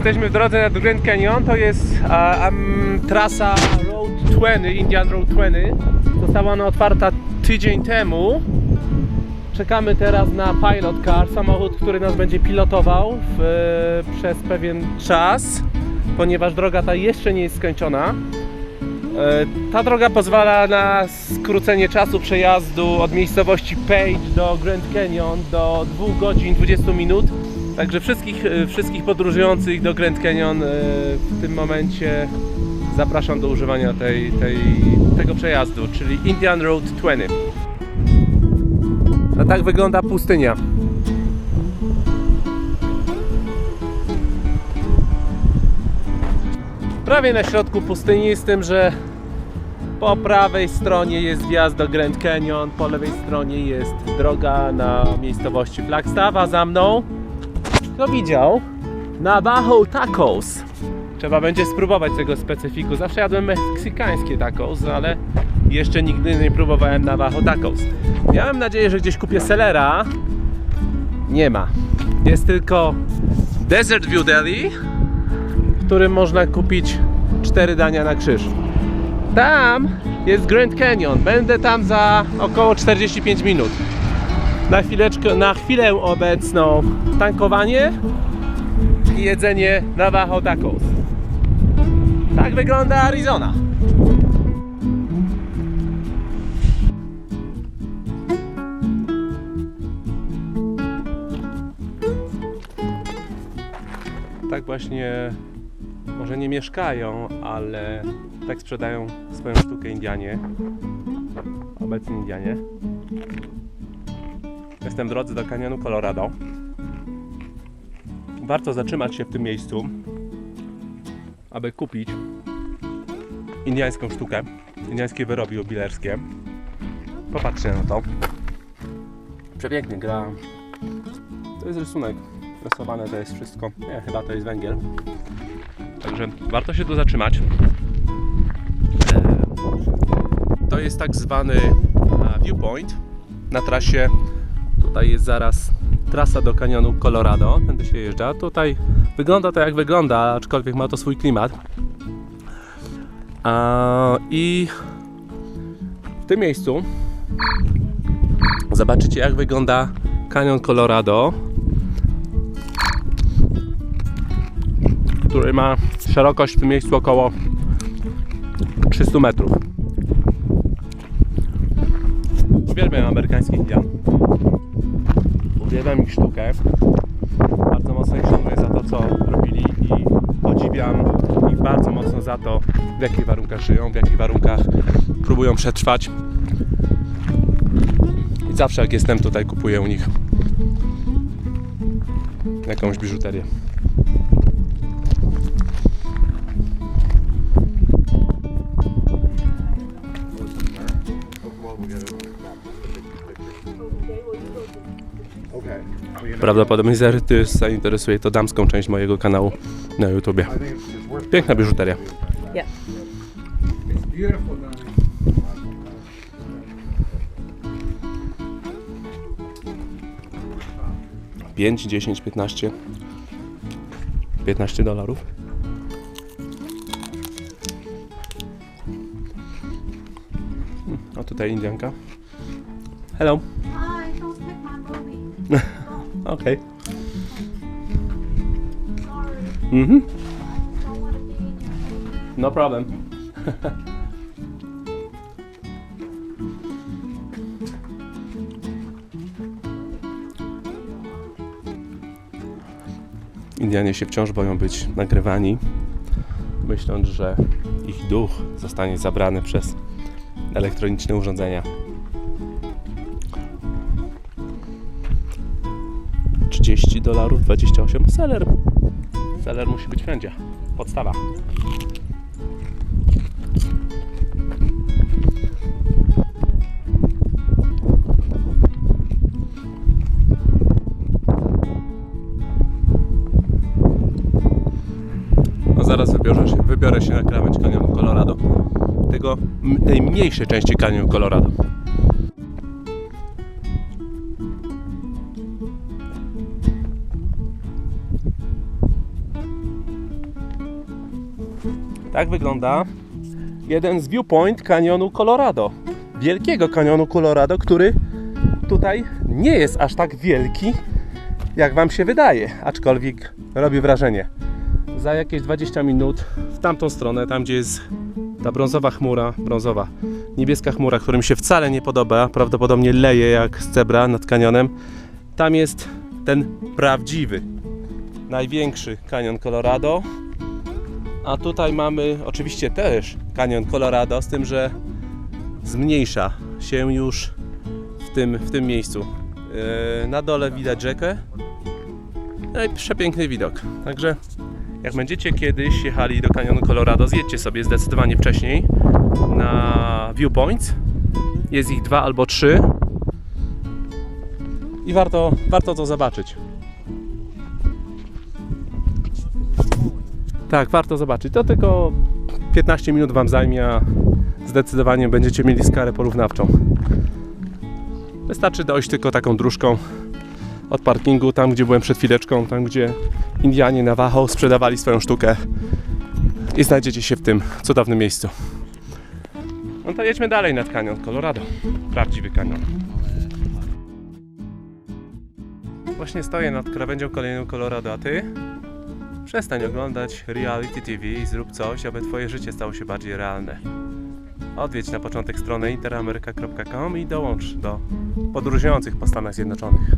Jesteśmy w drodze nad Grand Canyon. To jest trasa Road 20, Indian Road 20. Została ona otwarta tydzień temu. Czekamy teraz na pilot car, samochód, który nas będzie pilotował w, e, przez pewien czas, ponieważ droga ta jeszcze nie jest skończona. E, Ta droga pozwala na skrócenie czasu przejazdu od miejscowości Page do Grand Canyon do 2 godzin 20 minut. Także wszystkich, e, wszystkich podróżujących do Grand Canyon e, w tym momencie zapraszam do używania tej, tej, tego przejazdu, czyli Indian Road 20. A tak wygląda pustynia. Prawie na środku pustyni, z tym, że po prawej stronie jest wjazd do Grand Canyon, po lewej stronie jest droga na miejscowości Flagstaff, a za mną, kto widział, Navajo Tacos. Trzeba będzie spróbować tego specyfiku. Zawsze jadłem meksykańskie tacos, ale jeszcze nigdy nie próbowałem Navajo Tacos. Miałem nadzieję, że gdzieś kupię selera. Nie ma. Jest tylko Desert View Deli, w którym można kupić cztery dania na krzyż. Tam jest Grand Canyon. Będę tam za około 45 minut. Na chwileczkę, na chwilę obecną tankowanie i jedzenie Navajo Tacos. Tak wygląda Arizona. Tak właśnie może nie mieszkają, ale tak sprzedają swoją sztukę Indianie. Obecni Indianie. Jestem w drodze do kanionu Colorado. Warto zatrzymać się w tym miejscu, aby kupić indiańską sztukę, indiańskie wyroby jubilerskie. Popatrzcie na to. Przepięknie gra. To jest rysunek. Rysowane to jest wszystko. Nie, chyba to jest węgiel. Także warto się tu zatrzymać. To jest tak zwany e, viewpoint na trasie. Tutaj jest zaraz trasa do kanionu Colorado. Tędy się jeżdża. Tutaj wygląda to jak wygląda, aczkolwiek ma to swój klimat. I w tym miejscu zobaczycie jak wygląda kanion Colorado. który ma szerokość w tym miejscu około 300 metrów. Uwielbiam amerykańskich Indian. Uwielbiam ich sztukę. Bardzo mocno ich szanuję za to, co robili i podziwiam ich bardzo mocno za to, w jakich warunkach żyją, w jakich warunkach próbują przetrwać. I zawsze jak jestem tutaj, kupuję u nich jakąś biżuterię. Prawdopodobnie Zerty zainteresuje to damską część mojego kanału na YouTubie. Piękna biżuteria. Yeah. 5, 10, 15 15 dolarów. Hmm, A tutaj Indianka. Hello. Okay. Mhm. No problem. Indianie się wciąż boją być nagrywani, myśląc, że ich duch zostanie zabrany przez elektroniczne urządzenia. 30 dolarów, 28 seller. Seller musi być wszędzie. Podstawa. No zaraz wybiorę się, wybiorę się na krawędź kanionu Colorado. Tego, tej mniejszej części kanionu Colorado. Tak wygląda jeden z viewpoint kanionu Colorado. Wielkiego kanionu Colorado, który tutaj nie jest aż tak wielki, jak Wam się wydaje, aczkolwiek robi wrażenie. Za jakieś 20 minut w tamtą stronę, tam gdzie jest ta brązowa chmura, brązowa, niebieska chmura, która mi się wcale nie podoba, prawdopodobnie leje jak z cebra nad kanionem, tam jest ten prawdziwy, największy kanion Colorado. A tutaj mamy oczywiście też kanion Colorado, z tym, że zmniejsza się już w tym, w tym miejscu. Yy, Na dole widać rzekę. No i przepiękny widok. Także jak będziecie kiedyś jechali do kanionu Colorado, zjedźcie sobie zdecydowanie wcześniej na viewpoints. Jest ich dwa albo trzy. I warto, warto to zobaczyć. Tak, warto zobaczyć. To tylko 15 minut Wam zajmie, a zdecydowanie będziecie mieli skarę porównawczą. Wystarczy dojść tylko taką dróżką od parkingu, tam gdzie byłem przed chwileczką, tam gdzie Indianie Navajo sprzedawali swoją sztukę i znajdziecie się w tym cudownym miejscu. No to jedźmy dalej nad kanion Colorado. Prawdziwy kanion. Właśnie stoję nad krawędzią kolejną Colorado, a ty? Przestań oglądać reality TV i zrób coś, aby twoje życie stało się bardziej realne. Odwiedź na początek stronę interameryka.com i dołącz do podróżujących po Stanach Zjednoczonych.